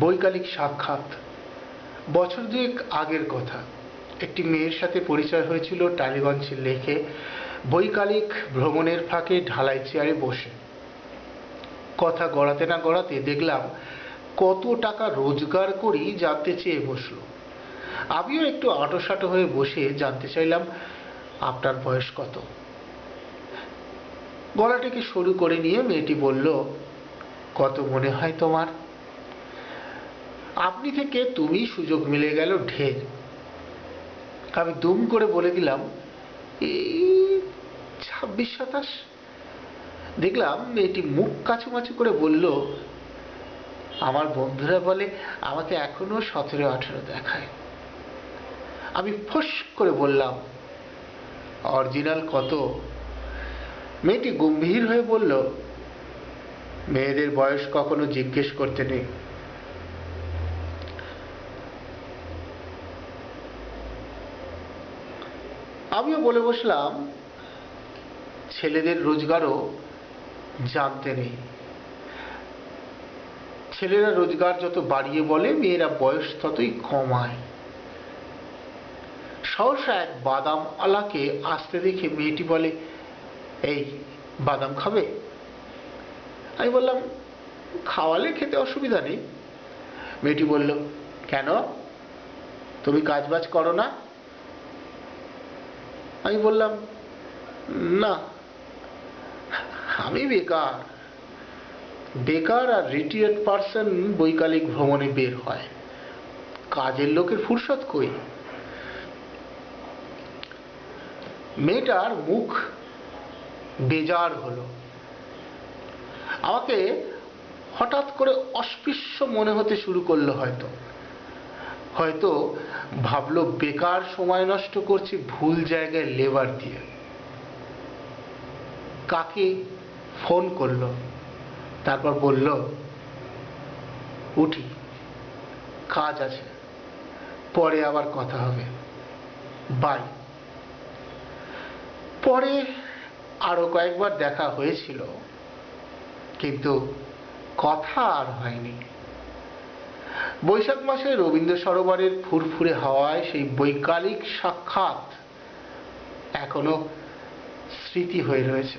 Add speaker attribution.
Speaker 1: বৈকালিক সাক্ষাৎ। বছর দুয়েক আগের কথা। একটি মেয়ের সাথে পরিচয় হয়েছিল টালিগঞ্জ লেকে। বৈকালিক ভ্রমণের ফাঁকে ঢালাই চেয়ারে বসে। কথা গড়াতে না গড়াতে দেখলাম কত টাকা রোজগার করি জানতে চেয়ে বসল। আমিও একটু আটোসাটো হয়ে বসে জানতে চাইলাম, আপনার বয়স কত? গলাটাকে সরু করে নিয়ে মেয়েটি বলল, কত মনে হয় তোমার? আপনি থেকে তুমি সুযোগ মিলে গেল ঢের। আমি দুম করে বলে দিলাম এই ছাব্বিশ সাতাশ? দেখলাম মেয়েটি মুখ কাছুমাছু করে বলল, আমার বন্ধুরা বলে আমাকে এখনও সতেরো আঠেরো দেখায়। আমি ফোস করে বললাম, অরিজিনাল কত? মেয়েটি গম্ভীর হয়ে বলল, মেয়েদের বয়স কখনো জিজ্ঞেস করতে নেই। আমিও বলে বসলাম, ছেলেদের রোজগারও জানতে নেই। ছেলেরা রোজগার যত বাড়িয়ে বলে, মেয়েরা বয়স ততই কমায়। সহসা এক বাদাম আলাকে আসতে দেখে মেয়েটি বলে, এই, বাদাম খাবে? আমি বললাম, খাওয়ালে খেতে অসুবিধা নেই। মেয়েটি বলল, কেন? তুমি কাজ বাজ করো না? আমি বললাম, না, আমি বেকার। বেকার আর রিটায়ার্ড পার্সন বৈকালিক ভ্রমণে বের হয়। কাজের লোকের ফুরসত কই? মেয়েটার মুখ বেজার হলো। আমাকে হঠাৎ করে অস্পৃশ্য মনে হতে শুরু করল হয়তো। হয়তো ভাবলো বেকার সময় নষ্ট করছি, ভুল জায়গায় লেবার দিয়ে। কাকে? ফোন করল। তারপর বলল, উঠি, কাজ আছে, পরে আবার কথা হবে। বাই পরে আরও কয়েকবার দেখা হয়েছিল, কিন্তু কথা আর হয়নি। বৈশাখ মাসে রবীন্দ্র সরোবরের ফুরফুরে হাওয়ায় সেই বৈকালিক সাক্ষাৎ এখনও স্মৃতি হয়ে রয়েছে।